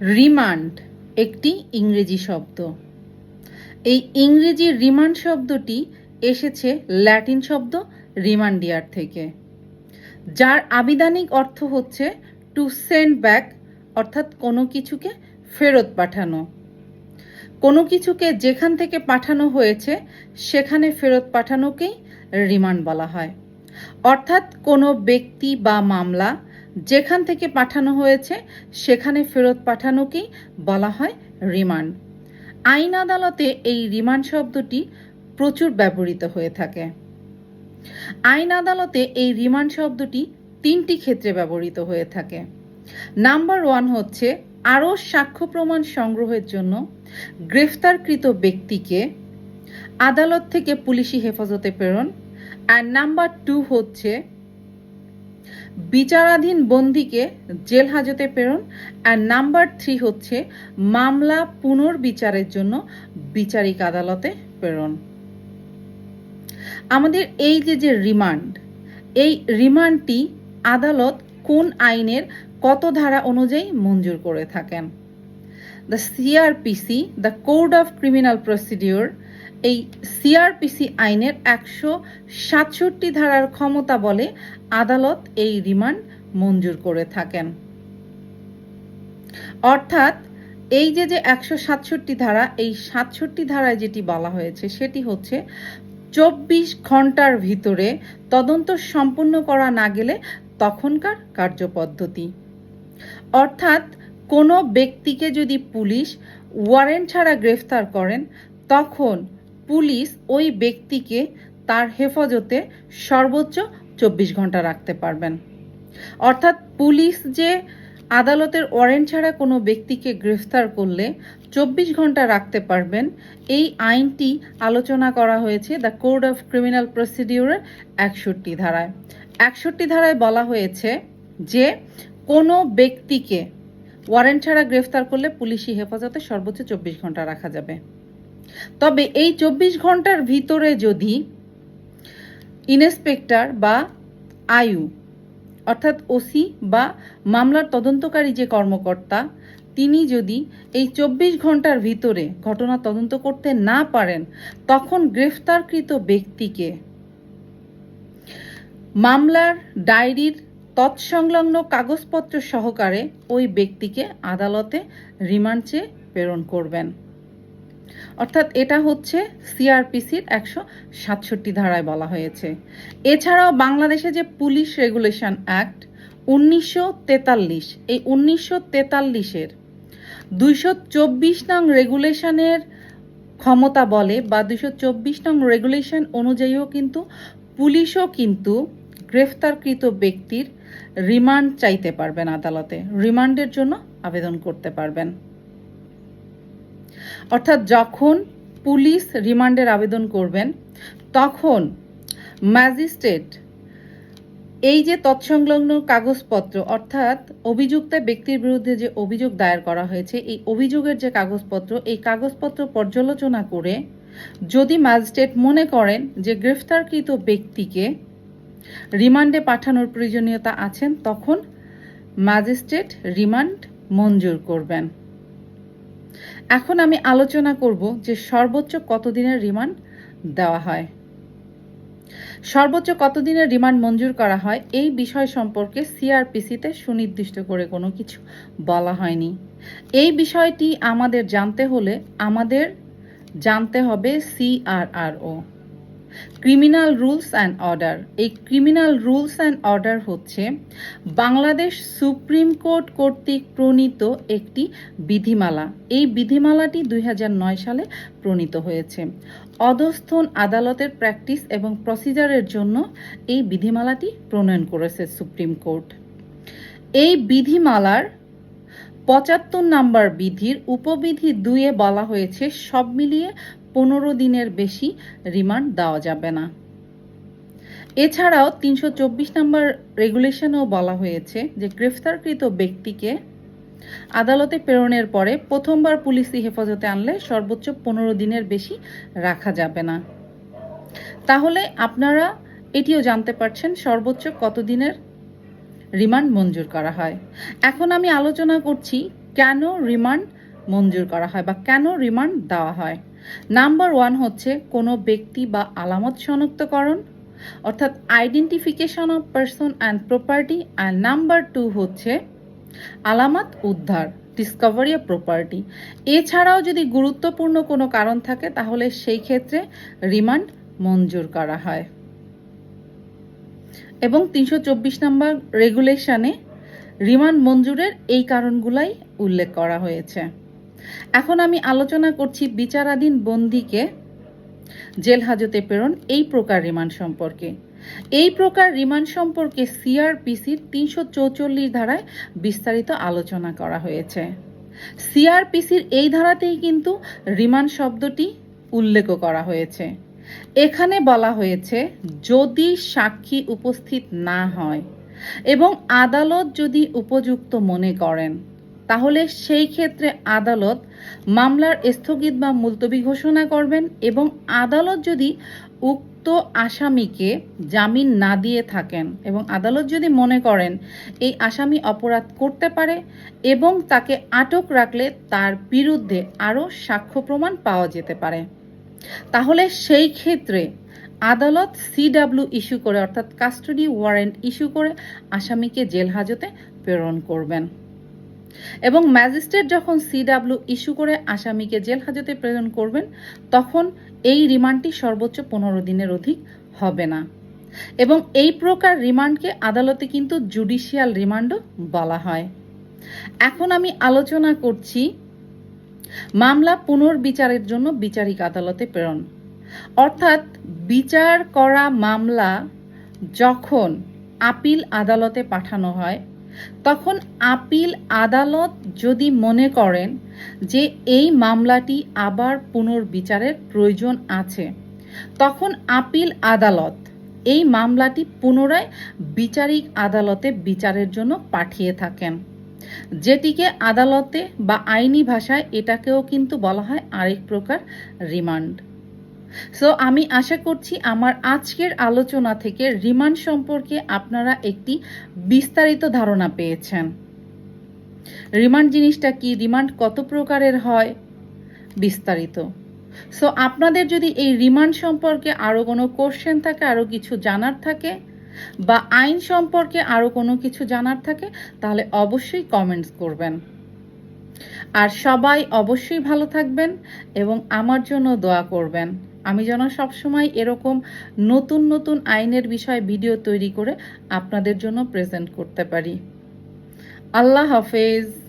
Remand একটি ইংরেজি শব্দ। এই ইংরেজি রিমান্ড শব্দটি এসেছে ল্যাটিন শব্দ রিমান্ডিয়ার থেকে, যার আবিধানিক অর্থ হচ্ছে টু সেন্ড ব্যাক অর্থাৎ কোনো কিছুকে ফেরত পাঠানো। কোনো কিছুকে যেখান থেকে পাঠানো হয়েছে, সেখানে ফেরত পাঠানোকেই রিমান্ড বলা হয়। অর্থাৎ কোনো ব্যক্তি বা মামলা যেখান থেকে পাঠানো হয়েছে, সেখানে ফেরত পাঠানোকেই বলা হয় রিমান্ড। আইন আদালতে এই রিমান্ড শব্দটি প্রচুর ব্যবহৃত হয়ে থাকে। আইন আদালতে এই রিমান্ড শব্দটি তিনটি ক্ষেত্রে ব্যবহৃত হয়ে থাকে। নাম্বার ওয়ান হচ্ছে, আরও সাক্ষ্য প্রমাণ সংগ্রহের জন্য গ্রেফতারকৃত ব্যক্তিকে আদালত থেকে পুলিশি হেফাজতে প্রেরণ। আর নাম্বার টু হচ্ছে বিচারাধীন বন্দিকে জেল হাজতে প্রেরণ আর নাম্বার থ্রি হচ্ছে মামলা পুনর্বিচারের জন্য বিচারিক আদালতে প্রেরণ। আমাদের এই যে যে রিমান্ড, এই রিমান্ডটি আদালত কোন আইনের কত ধারা অনুযায়ী মঞ্জুর করে থাকেন? The CrPC the code of criminal procedure এই সিআরপিসি আইনের একশো সাতষট্টি ধারার ক্ষমতা বলে আদালত এই রিমান্ড মঞ্জুর করে থাকেন। অর্থাৎ এই যে যে একশো সাতষট্টি ধারা, এই সাতষট্টি ধারায় যেটি বলা হয়েছে, সেটি হচ্ছে চব্বিশ ঘণ্টার ভিতরে তদন্ত সম্পূর্ণ করা না গেলে তখনকার কার্যপদ্ধতি। অর্থাৎ কোনো ব্যক্তিকে যদি পুলিশ ওয়ারেন্ট ছাড়া গ্রেফতার করেন, তখন পুলিশ ওই ব্যক্তিকে তার হেফাজতে সর্বোচ্চ চব্বিশ ঘণ্টা রাখতে পারবেন। অর্থাৎ পুলিশ যে আদালতের ওয়ারেন্ট ছাড়া কোনো ব্যক্তিকে গ্রেফতার করলে চব্বিশ ঘণ্টা রাখতে পারবেন, এই আইনটি আলোচনা করা হয়েছে দ্য কোড অফ ক্রিমিনাল প্রসিডিউরের একষট্টি ধারায়। একষট্টি ধারায় বলা হয়েছে যে কোনো ব্যক্তিকে ওয়ারেন্ট ছাড়া গ্রেফতার করলে পুলিশি হেফাজতে সর্বোচ্চ চব্বিশ ঘণ্টা রাখা যাবে। তবে এই চব্বিশ ঘণ্টার ভিতরে যদি ইন্সপেক্টর বা আয়ু অর্থাৎ ওসি বা মামলার তদন্তকারী যে কর্মকর্তা, তিনি যদি এই চব্বিশ ঘণ্টার ভিতরে ঘটনা তদন্ত করতে না পারেন, তখন গ্রেফতারকৃত ব্যক্তিকে মামলার ডায়েরির তৎসংলগ্ন কাগজপত্র সহকারে ওই ব্যক্তিকে আদালতে রিমান্ড চেয়ে প্রেরণ করবেন। অর্থাৎ এটা হচ্ছে সিআরপিসির একশো সাতষট্টি ধারায় বলা হয়েছে। এছাড়াও বাংলাদেশে যে পুলিশ রেগুলেশন অ্যাক্ট উনিশশো তেতাল্লিশ, এই উনিশশো তেতাল্লিশের দুইশো চব্বিশ নং রেগুলেশনের ক্ষমতা বলে বা দুইশো চব্বিশ নং রেগুলেশন অনুযায়ীও কিন্তু পুলিশও কিন্তু গ্রেফতারকৃত ব্যক্তির রিমান্ড চাইতে পারবেন আদালতে। রিমান্ডের জন্য আবেদন করতে পারবেন। অর্থাৎ যখন পুলিশ রিমান্ডের আবেদন করবেন, তখন ম্যাজিস্ট্রেট এই যে তৎসংলগ্ন কাগজপত্র, অর্থাৎ অভিযুক্ত ব্যক্তির বিরুদ্ধে যে অভিযোগ দায়ের করা হয়েছে, এই অভিযোগের যে কাগজপত্র, এই কাগজপত্র পর্যালোচনা করে যদি ম্যাজিস্ট্রেট মনে করেন যে গ্রেফতারকৃত ব্যক্তিকে রিমান্ডে পাঠানোর প্রয়োজনীয়তা আছেন, তখন ম্যাজিস্ট্রেট রিমান্ড মঞ্জুর করবেন। এখন আমি আলোচনা করব যে সর্বোচ্চ কতদিনের রিমান্ড দেওয়া হয়। সর্বোচ্চ কতদিনের রিমান্ড মঞ্জুর করা হয় এই বিষয় সম্পর্কে সিআরপিসিতে সুনির্দিষ্ট করে কোনো কিছু বলা হয়নি। এই বিষয়টি আমাদের জানতে হলে আমাদের জানতে হবে CRRO. Criminal rules and order. এই ক্রিমিনাল রুলস অ্যান্ড অর্ডার হচ্ছে বাংলাদেশ সুপ্রিম কোর্ট কর্তৃক প্রণীত একটি বিধিমালা। এই বিধিমালাটি দুই হাজার নয় সালে প্রণীত হয়েছে। অধস্থন আদালতের প্র্যাকটিস এবং প্রসিজারের জন্য এই বিধিমালাটি প্রণয়ন করেছে সুপ্রিম কোর্ট। এই বিধিমালার পঁচাত্তর নাম্বার বিধির উপবিধি দুয়ে বলা হয়েছে সব মিলিয়ে পনেরো দিনের বেশি রিমান্ড দেওয়া যাবে না। এছাড়াও তিনশো চব্বিশ নম্বর রেগুলেশনেও বলা হয়েছে যে গ্রেফতারকৃত ব্যক্তিকে আদালতে প্রেরণের পরে প্রথমবার পুলিশি হেফাজতে আনলে সর্বোচ্চ পনেরো দিনের বেশি রাখা যাবে না। তাহলে আপনারা এটিও জানতে পারছেন সর্বোচ্চ কত দিনের রিমান্ড মঞ্জুর করা হয়। এখন আমি আলোচনা করছি কেন রিমান্ড মঞ্জুর করা হয় বা কেন রিমান্ড দেওয়া হয়। নাম্বার ওয়ান হচ্ছে কোনো ব্যক্তি বা আলামত শনাক্তকরণ, অর্থাৎ identification of person and property, and number two হচ্ছে আলামত উদ্ধার, ডিসকভারি অফ প্রপার্টি। এছাড়াও যদি গুরুত্বপূর্ণ কোনো কারণ থাকে, তাহলে সেই ক্ষেত্রে রিমান্ড মঞ্জুর করা হয়। এবং তিনশো চব্বিশ নম্বর রেগুলেশনে রিমান্ড মঞ্জুরের এই কারণগুলাই উল্লেখ করা হয়েছে। এখন আমি আলোচনা করছি বিচারাধীন বন্দিকে জেল হাজতে প্রেরণ এই প্রকার রিমান্ড সম্পর্কে। এই প্রকার রিমান্ড সম্পর্কে সিআরপিসির তিনশো চৌচল্লিশ ধারায় বিস্তারিত আলোচনা করা হয়েছে। সিআরপিসির এই ধারাতেই কিন্তু রিমান্ড শব্দটি উল্লেখ করা হয়েছে। এখানে বলা হয়েছে, যদি সাক্ষী উপস্থিত না হয় এবং আদালত যদি উপযুক্ত মনে করেন তাহলে সেই ক্ষেত্রে আদালত মামলার স্থগিত বা মুলতবি ঘোষণা করবেন এবং আদালত যদি উক্ত আসামিকে জামিন না দিয়ে থাকেন এবং আদালত যদি মনে করেন এই আসামি অপরাধ করতে পারে এবং তাকে আটক রাখলে তার বিরুদ্ধে আরও সাক্ষ্য প্রমাণ পাওয়া যেতে পারে। তাহলে সেই ক্ষেত্রে আদালত সিডাব্লিউ ইস্যু করে অর্থাৎ কাস্টডি ওয়ারেন্ট ইস্যু করে আসামিকে জেল হাজতে প্রেরণ করবেন। এবং ম্যাজিস্ট্রেট যখন সিডাব্লিউ ইস্যু করে আসামিকে জেল হাজতে প্রেরণ করবেন, তখন এই রিমান্ডটি সর্বোচ্চ পনেরো দিনের অধিক হবে না। এবং এই প্রকার রিমান্ডকে আদালতে কিন্তু জুডিশিয়াল রিমান্ডও বলা হয়। এখন আমি আলোচনা করছি মামলা পুনর্বিচারের জন্য বিচারিক আদালতে প্রেরণ। অর্থাৎ বিচার করা মামলা যখন আপিল আদালতে পাঠানো হয় তখন আপিল আদালত যদি মনে করেন যে এই মামলাটি আবার পুনর্বিচারের প্রয়োজন আছে, তখন আপিল আদালত এই মামলাটি পুনরায় বিচারিক আদালতে বিচারের জন্য পাঠিয়ে থাকেন। যেটিকে আদালতে বা আইনি ভাষায় এটাকেও কিন্তু বলা হয় আরেক প্রকার রিমান্ড। সো আমি আশা করছি আমার আজকের আলোচনা থেকে রিমান্ড সম্পর্কে আপনারা একটি বিস্তারিত ধারণা পেয়েছেন। রিমান্ড জিনিসটা কি? রিমান্ড কত প্রকারের হয়? বিস্তারিত। সো আপনাদের যদি এই রিমান্ড সম্পর্কে আরও কোনো কোশ্চেন থাকে আরও কিছু জানার থাকে, বা আইন সম্পর্কে আরও কোনো কিছু জানার থাকে, তাহলে অবশ্যই কমেন্টস করবেন। আর সবাই অবশ্যই ভালো থাকবেন এবং আমার জন্য দোয়া করবেন। আমি যেন সবসময় এরকম নতুন নতুন আইনের বিষয়ে ভিডিও তৈরি করে আপনাদের জন্য প্রেজেন্ট করতে পারি। আল্লাহ হাফেজ।